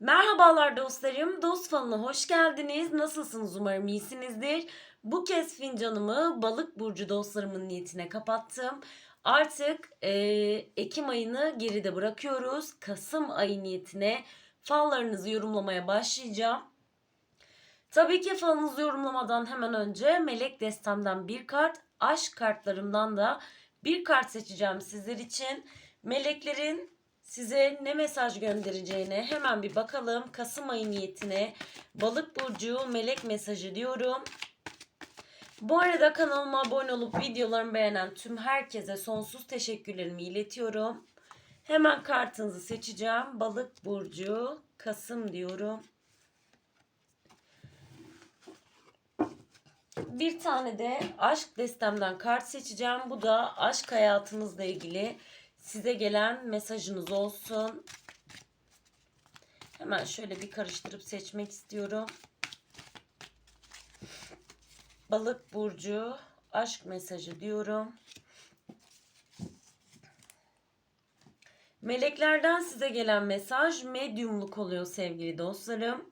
Merhabalar dostlarım. Dost falına hoş geldiniz. Nasılsınız? Umarım iyisinizdir. Bu kez fincanımı balık burcu dostlarımın niyetine kapattım. Artık e, Ekim ayını geride bırakıyoruz. Kasım ayı niyetine fallarınızı yorumlamaya başlayacağım. Tabii ki falınızı yorumlamadan hemen önce melek destemden bir kart, aşk kartlarımdan da bir kart seçeceğim sizler için. Meleklerin size ne mesaj göndereceğine hemen bir bakalım. Kasım ayı niyetine balık burcu melek mesajı diyorum. Bu arada kanalıma abone olup videolarımı beğenen tüm herkese sonsuz teşekkürlerimi iletiyorum. Hemen kartınızı seçeceğim. Balık burcu Kasım diyorum. Bir tane de aşk destemden kart seçeceğim. Bu da aşk hayatınızla ilgili size gelen mesajınız olsun. Hemen şöyle bir karıştırıp seçmek istiyorum. Balık burcu aşk mesajı diyorum. Meleklerden size gelen mesaj medyumluk oluyor sevgili dostlarım.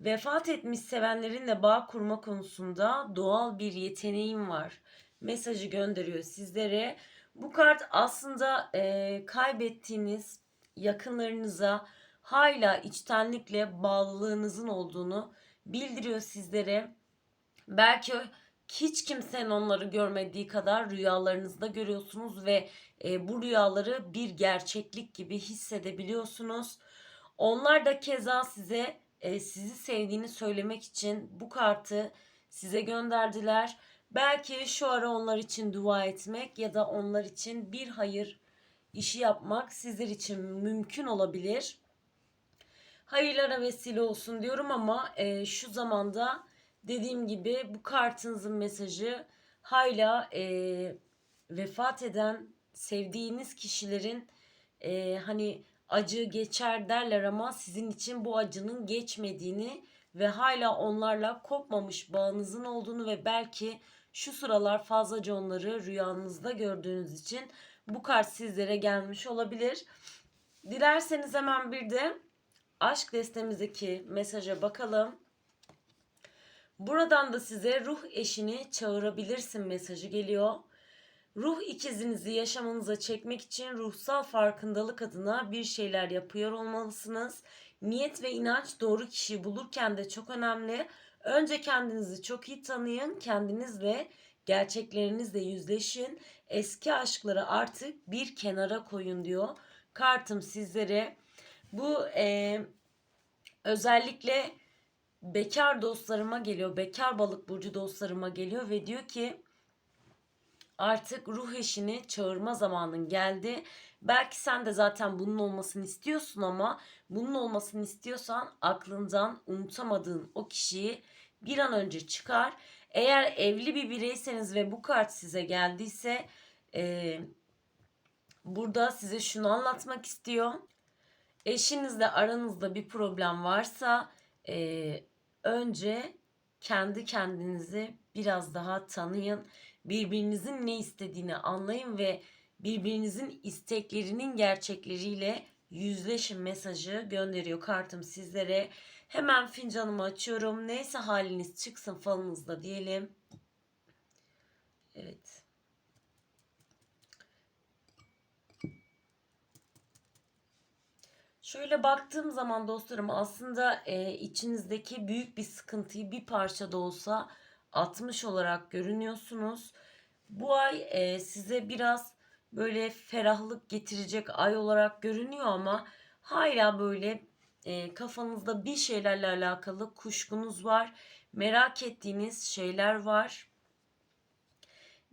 Vefat etmiş sevenlerinle bağ kurma konusunda doğal bir yeteneğim var. Mesajı gönderiyor sizlere. Bu kart aslında e, kaybettiğiniz yakınlarınıza hala içtenlikle bağlılığınızın olduğunu bildiriyor sizlere. Belki hiç kimsenin onları görmediği kadar rüyalarınızda görüyorsunuz ve e, bu rüyaları bir gerçeklik gibi hissedebiliyorsunuz. Onlar da keza size e, sizi sevdiğini söylemek için bu kartı size gönderdiler. Belki şu ara onlar için dua etmek ya da onlar için bir hayır işi yapmak sizler için mümkün olabilir. Hayırlara vesile olsun diyorum ama e, şu zamanda dediğim gibi bu kartınızın mesajı hala e, vefat eden sevdiğiniz kişilerin e, hani acı geçer derler ama sizin için bu acının geçmediğini ve hala onlarla kopmamış bağınızın olduğunu ve belki şu sıralar fazlaca onları rüyanızda gördüğünüz için bu kart sizlere gelmiş olabilir. Dilerseniz hemen bir de aşk destemizdeki mesaja bakalım. Buradan da size ruh eşini çağırabilirsin mesajı geliyor. Ruh ikizinizi yaşamınıza çekmek için ruhsal farkındalık adına bir şeyler yapıyor olmalısınız. Niyet ve inanç doğru kişiyi bulurken de çok önemli. Önce kendinizi çok iyi tanıyın, kendinizle, gerçeklerinizle yüzleşin. Eski aşkları artık bir kenara koyun diyor. Kartım sizlere. Bu e, özellikle bekar dostlarıma geliyor. Bekar balık burcu dostlarıma geliyor ve diyor ki artık ruh eşini çağırma zamanın geldi. Belki sen de zaten bunun olmasını istiyorsun ama bunun olmasını istiyorsan aklından unutamadığın o kişiyi bir an önce çıkar. Eğer evli bir bireyseniz ve bu kart size geldiyse e, burada size şunu anlatmak istiyor. Eşinizle aranızda bir problem varsa e, önce kendi kendinizi biraz daha tanıyın. Birbirinizin ne istediğini anlayın ve birbirinizin isteklerinin gerçekleriyle yüzleşin mesajı gönderiyor kartım sizlere. Hemen fincanımı açıyorum. Neyse haliniz çıksın falınızda diyelim. Evet. Şöyle baktığım zaman dostlarım aslında e, içinizdeki büyük bir sıkıntıyı bir parça da olsa atmış olarak görünüyorsunuz. Bu ay e, size biraz böyle ferahlık getirecek ay olarak görünüyor ama hala böyle e, kafanızda bir şeylerle alakalı kuşkunuz var. Merak ettiğiniz şeyler var.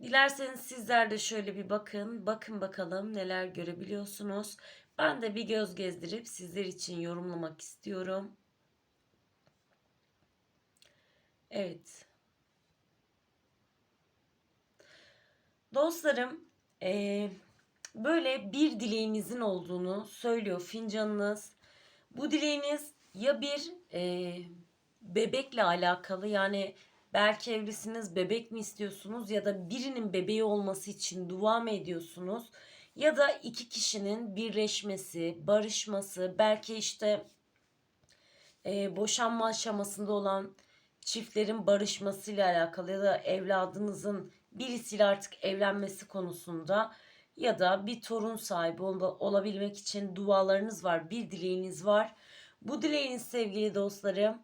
Dilerseniz sizler de şöyle bir bakın. Bakın bakalım neler görebiliyorsunuz. Ben de bir göz gezdirip sizler için yorumlamak istiyorum. Evet. Dostlarım, e, böyle bir dileğinizin olduğunu söylüyor fincanınız. Bu dileğiniz ya bir e, bebekle alakalı yani belki evlisiniz bebek mi istiyorsunuz ya da birinin bebeği olması için dua mı ediyorsunuz? Ya da iki kişinin birleşmesi, barışması, belki işte e, boşanma aşamasında olan çiftlerin barışmasıyla alakalı ya da evladınızın birisiyle artık evlenmesi konusunda ya da bir torun sahibi ol- olabilmek için dualarınız var, bir dileğiniz var. Bu dileğiniz sevgili dostlarım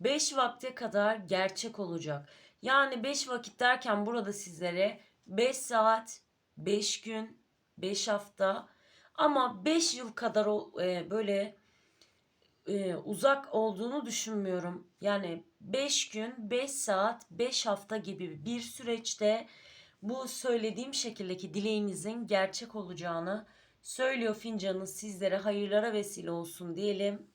5 vakte kadar gerçek olacak. Yani 5 vakit derken burada sizlere 5 saat, 5 gün, 5 hafta ama 5 yıl kadar e, böyle e, uzak olduğunu düşünmüyorum. Yani 5 gün, 5 saat, 5 hafta gibi bir süreçte bu söylediğim şekildeki dileğinizin gerçek olacağını söylüyor fincanı sizlere hayırlara vesile olsun diyelim.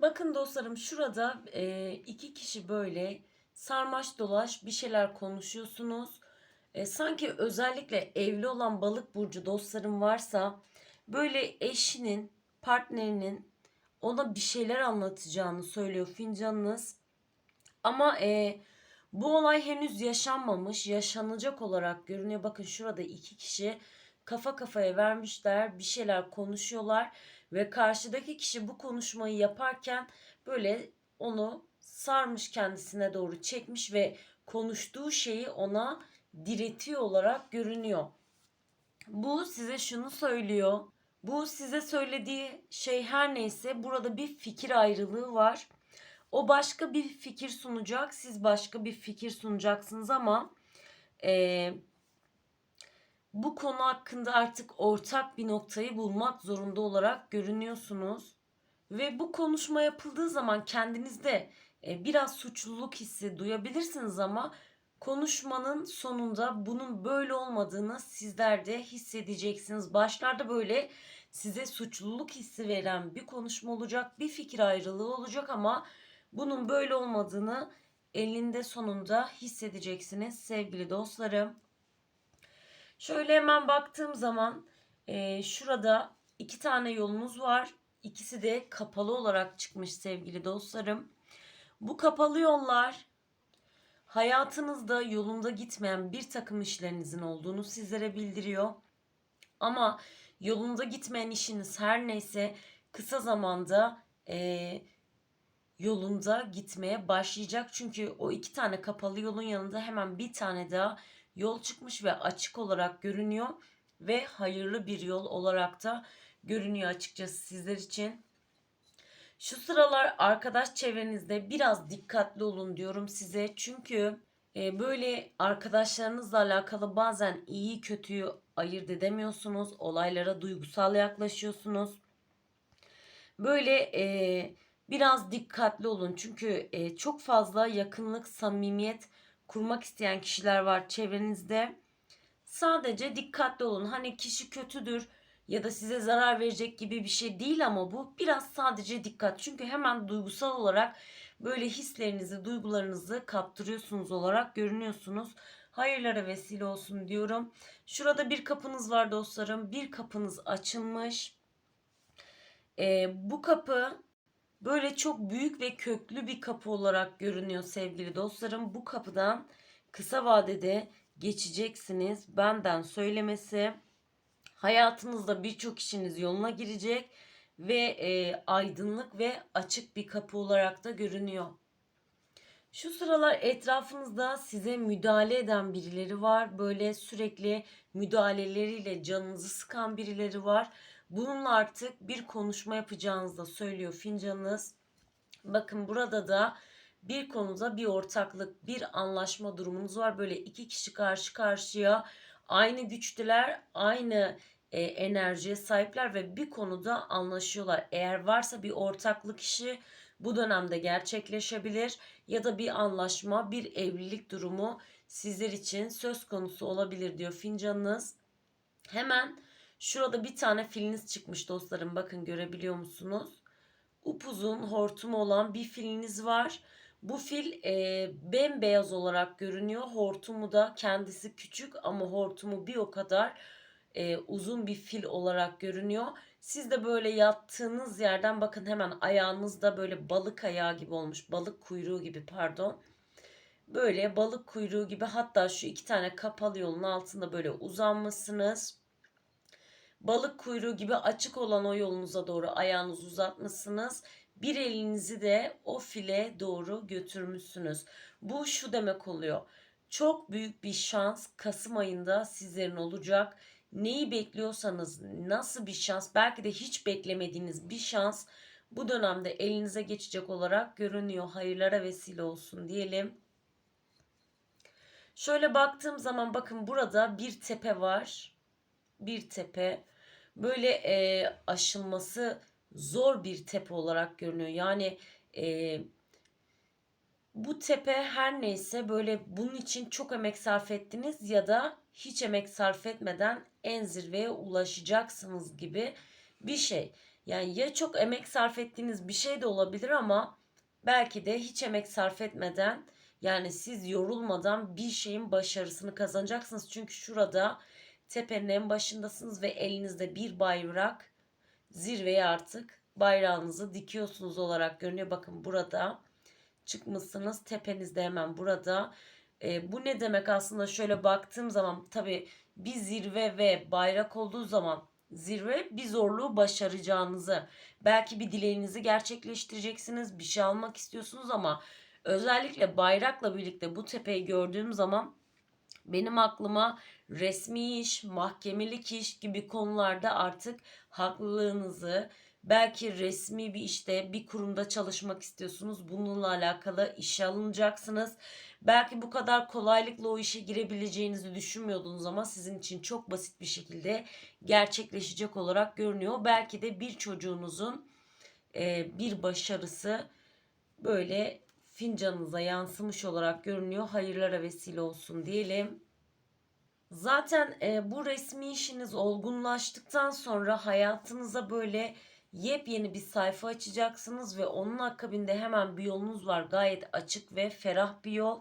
Bakın dostlarım şurada e, iki kişi böyle sarmaş dolaş bir şeyler konuşuyorsunuz. E, sanki özellikle evli olan balık burcu dostlarım varsa böyle eşinin, partnerinin ona bir şeyler anlatacağını söylüyor fincanınız. Ama e, bu olay henüz yaşanmamış, yaşanacak olarak görünüyor. Bakın şurada iki kişi kafa kafaya vermişler, bir şeyler konuşuyorlar ve karşıdaki kişi bu konuşmayı yaparken böyle onu sarmış kendisine doğru çekmiş ve konuştuğu şeyi ona diretiyor olarak görünüyor. Bu size şunu söylüyor. Bu size söylediği şey her neyse burada bir fikir ayrılığı var. O başka bir fikir sunacak, siz başka bir fikir sunacaksınız ama eee, bu konu hakkında artık ortak bir noktayı bulmak zorunda olarak görünüyorsunuz. Ve bu konuşma yapıldığı zaman kendinizde e, biraz suçluluk hissi duyabilirsiniz ama konuşmanın sonunda bunun böyle olmadığını sizler de hissedeceksiniz. Başlarda böyle size suçluluk hissi veren bir konuşma olacak, bir fikir ayrılığı olacak ama bunun böyle olmadığını elinde sonunda hissedeceksiniz sevgili dostlarım. Şöyle hemen baktığım zaman e, şurada iki tane yolunuz var. İkisi de kapalı olarak çıkmış sevgili dostlarım. Bu kapalı yollar hayatınızda yolunda gitmeyen bir takım işlerinizin olduğunu sizlere bildiriyor. Ama yolunda gitmeyen işiniz her neyse kısa zamanda e, yolunda gitmeye başlayacak. Çünkü o iki tane kapalı yolun yanında hemen bir tane daha yol çıkmış ve açık olarak görünüyor ve hayırlı bir yol olarak da görünüyor açıkçası sizler için. Şu sıralar arkadaş çevrenizde biraz dikkatli olun diyorum size. Çünkü e, böyle arkadaşlarınızla alakalı bazen iyi kötüyü ayırt edemiyorsunuz. Olaylara duygusal yaklaşıyorsunuz. Böyle e, biraz dikkatli olun. Çünkü e, çok fazla yakınlık, samimiyet kurmak isteyen kişiler var çevrenizde. Sadece dikkatli olun. Hani kişi kötüdür ya da size zarar verecek gibi bir şey değil ama bu biraz sadece dikkat. Çünkü hemen duygusal olarak böyle hislerinizi, duygularınızı kaptırıyorsunuz olarak görünüyorsunuz. Hayırlara vesile olsun diyorum. Şurada bir kapınız var dostlarım. Bir kapınız açılmış. Ee, bu kapı böyle çok büyük ve köklü bir kapı olarak görünüyor sevgili dostlarım. Bu kapıdan kısa vadede geçeceksiniz. Benden söylemesi. Hayatınızda birçok işiniz yoluna girecek ve e, aydınlık ve açık bir kapı olarak da görünüyor. Şu sıralar etrafınızda size müdahale eden birileri var. Böyle sürekli müdahaleleriyle canınızı sıkan birileri var. Bununla artık bir konuşma yapacağınızı da söylüyor fincanınız. Bakın burada da bir konuda bir ortaklık, bir anlaşma durumunuz var. Böyle iki kişi karşı karşıya aynı güçteler, aynı e, enerjiye sahipler ve bir konuda anlaşıyorlar. Eğer varsa bir ortaklık işi bu dönemde gerçekleşebilir ya da bir anlaşma, bir evlilik durumu sizler için söz konusu olabilir diyor fincanınız. Hemen şurada bir tane filiniz çıkmış dostlarım. Bakın görebiliyor musunuz? Upuzun hortumu olan bir filiniz var. Bu fil e, bembeyaz olarak görünüyor. Hortumu da kendisi küçük ama hortumu bir o kadar e, uzun bir fil olarak görünüyor. Siz de böyle yattığınız yerden bakın hemen ayağınızda böyle balık ayağı gibi olmuş. Balık kuyruğu gibi pardon. Böyle balık kuyruğu gibi hatta şu iki tane kapalı yolun altında böyle uzanmışsınız. Balık kuyruğu gibi açık olan o yolunuza doğru ayağınızı uzatmışsınız bir elinizi de o file doğru götürmüşsünüz. Bu şu demek oluyor. Çok büyük bir şans Kasım ayında sizlerin olacak. Neyi bekliyorsanız, nasıl bir şans, belki de hiç beklemediğiniz bir şans bu dönemde elinize geçecek olarak görünüyor. Hayırlara vesile olsun diyelim. Şöyle baktığım zaman bakın burada bir tepe var. Bir tepe. Böyle e, aşılması zor bir tepe olarak görünüyor. Yani e, bu tepe her neyse böyle bunun için çok emek sarf ettiniz ya da hiç emek sarf etmeden en zirveye ulaşacaksınız gibi bir şey. Yani ya çok emek sarf ettiğiniz bir şey de olabilir ama belki de hiç emek sarf etmeden yani siz yorulmadan bir şeyin başarısını kazanacaksınız. Çünkü şurada tepenin en başındasınız ve elinizde bir bayrak zirveye artık bayrağınızı dikiyorsunuz olarak görünüyor. Bakın burada çıkmışsınız. Tepenizde hemen burada. E, bu ne demek aslında şöyle baktığım zaman tabi bir zirve ve bayrak olduğu zaman zirve bir zorluğu başaracağınızı belki bir dileğinizi gerçekleştireceksiniz bir şey almak istiyorsunuz ama özellikle bayrakla birlikte bu tepeyi gördüğüm zaman benim aklıma resmi iş, mahkemelik iş gibi konularda artık haklılığınızı belki resmi bir işte bir kurumda çalışmak istiyorsunuz. Bununla alakalı işe alınacaksınız. Belki bu kadar kolaylıkla o işe girebileceğinizi düşünmüyordunuz ama sizin için çok basit bir şekilde gerçekleşecek olarak görünüyor. Belki de bir çocuğunuzun bir başarısı böyle fincanınıza yansımış olarak görünüyor. Hayırlara vesile olsun diyelim. Zaten e, bu resmi işiniz olgunlaştıktan sonra hayatınıza böyle yepyeni bir sayfa açacaksınız ve onun akabinde hemen bir yolunuz var. Gayet açık ve ferah bir yol.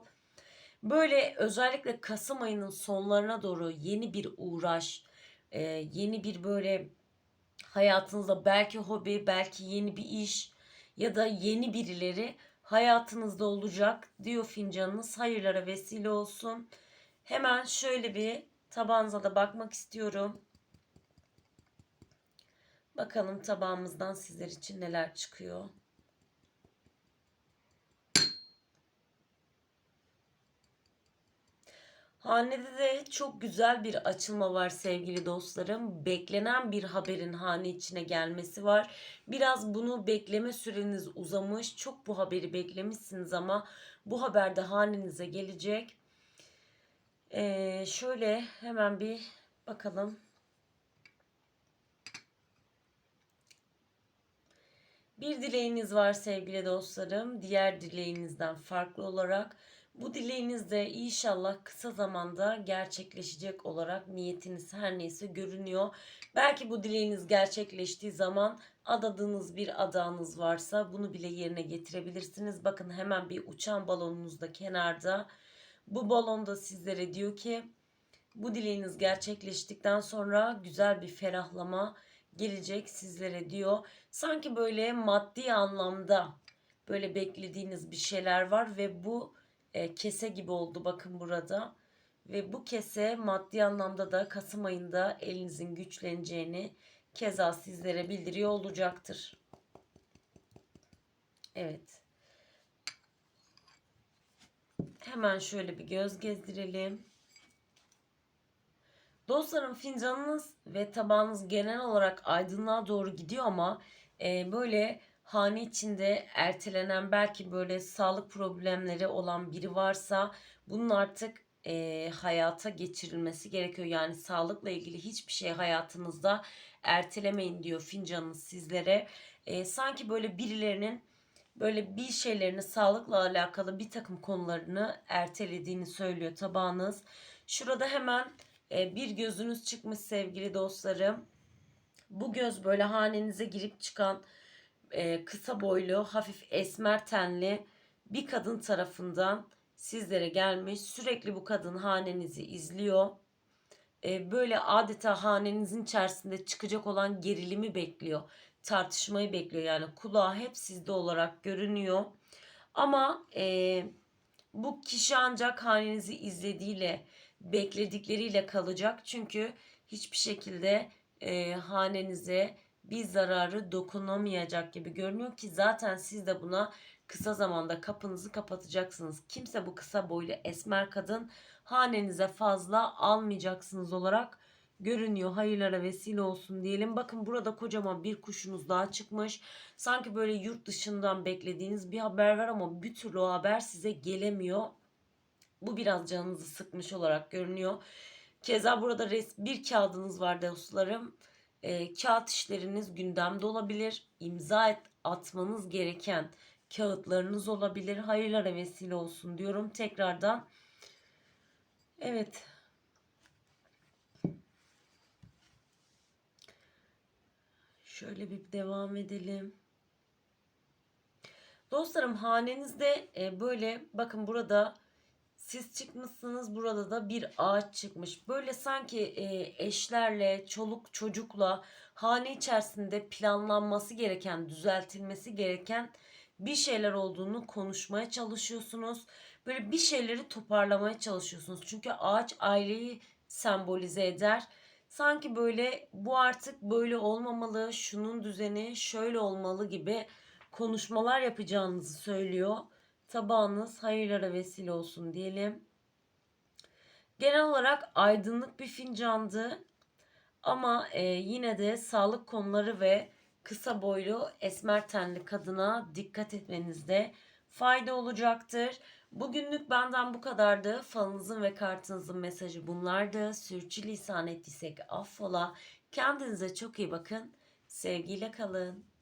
Böyle özellikle Kasım ayının sonlarına doğru yeni bir uğraş, e, yeni bir böyle hayatınızda belki hobi, belki yeni bir iş ya da yeni birileri hayatınızda olacak diyor fincanınız. Hayırlara vesile olsun. Hemen şöyle bir tabağınıza da bakmak istiyorum. Bakalım tabağımızdan sizler için neler çıkıyor. Hanede de çok güzel bir açılma var sevgili dostlarım. Beklenen bir haberin hane içine gelmesi var. Biraz bunu bekleme süreniz uzamış. Çok bu haberi beklemişsiniz ama bu haber de hanenize gelecek. Ee, şöyle hemen bir bakalım. Bir dileğiniz var sevgili dostlarım. Diğer dileğinizden farklı olarak bu dileğiniz de inşallah kısa zamanda gerçekleşecek olarak niyetiniz her neyse görünüyor. Belki bu dileğiniz gerçekleştiği zaman adadığınız bir adağınız varsa bunu bile yerine getirebilirsiniz. Bakın hemen bir uçan balonunuz da kenarda. Bu balonda sizlere diyor ki bu dileğiniz gerçekleştikten sonra güzel bir ferahlama gelecek sizlere diyor. Sanki böyle maddi anlamda böyle beklediğiniz bir şeyler var ve bu e, kese gibi oldu bakın burada. Ve bu kese maddi anlamda da Kasım ayında elinizin güçleneceğini keza sizlere bildiriyor olacaktır. Evet. Hemen şöyle bir göz gezdirelim. Dostlarım fincanınız ve tabağınız genel olarak aydınlığa doğru gidiyor ama e, böyle hane içinde ertelenen belki böyle sağlık problemleri olan biri varsa bunun artık e, hayata geçirilmesi gerekiyor. Yani sağlıkla ilgili hiçbir şey hayatınızda ertelemeyin diyor fincanınız sizlere. E, sanki böyle birilerinin böyle bir şeylerini sağlıkla alakalı bir takım konularını ertelediğini söylüyor tabağınız. Şurada hemen e, bir gözünüz çıkmış sevgili dostlarım. Bu göz böyle hanenize girip çıkan e, kısa boylu, hafif esmer tenli bir kadın tarafından sizlere gelmiş. Sürekli bu kadın hanenizi izliyor. E, böyle adeta hanenizin içerisinde çıkacak olan gerilimi bekliyor. Tartışmayı bekliyor. Yani kulağı hep sizde olarak görünüyor. Ama e, bu kişi ancak hanenizi izlediğiyle, bekledikleriyle kalacak. Çünkü hiçbir şekilde e, hanenize bir zararı dokunamayacak gibi görünüyor ki zaten siz de buna kısa zamanda kapınızı kapatacaksınız. Kimse bu kısa boylu esmer kadın hanenize fazla almayacaksınız olarak görünüyor. Hayırlara vesile olsun diyelim. Bakın burada kocaman bir kuşunuz daha çıkmış. Sanki böyle yurt dışından beklediğiniz bir haber var ama bir türlü o haber size gelemiyor. Bu biraz canınızı sıkmış olarak görünüyor. Keza burada res bir kağıdınız var dostlarım. E, kağıt işleriniz gündemde olabilir. İmza et, atmanız gereken kağıtlarınız olabilir. Hayırlara vesile olsun diyorum tekrardan. Evet. Şöyle bir devam edelim. Dostlarım hanenizde e, böyle bakın burada siz çıkmışsınız burada da bir ağaç çıkmış. Böyle sanki e, eşlerle, çoluk çocukla hane içerisinde planlanması gereken, düzeltilmesi gereken bir şeyler olduğunu konuşmaya çalışıyorsunuz. Böyle bir şeyleri toparlamaya çalışıyorsunuz. Çünkü ağaç aileyi sembolize eder. Sanki böyle bu artık böyle olmamalı, şunun düzeni şöyle olmalı gibi konuşmalar yapacağınızı söylüyor. Tabağınız hayırlara vesile olsun diyelim. Genel olarak aydınlık bir fincandı. Ama e, yine de sağlık konuları ve kısa boylu esmer tenli kadına dikkat etmenizde fayda olacaktır. Bugünlük benden bu kadardı. Falınızın ve kartınızın mesajı bunlardı. Sürçülisan ettiysek affola. Kendinize çok iyi bakın. Sevgiyle kalın.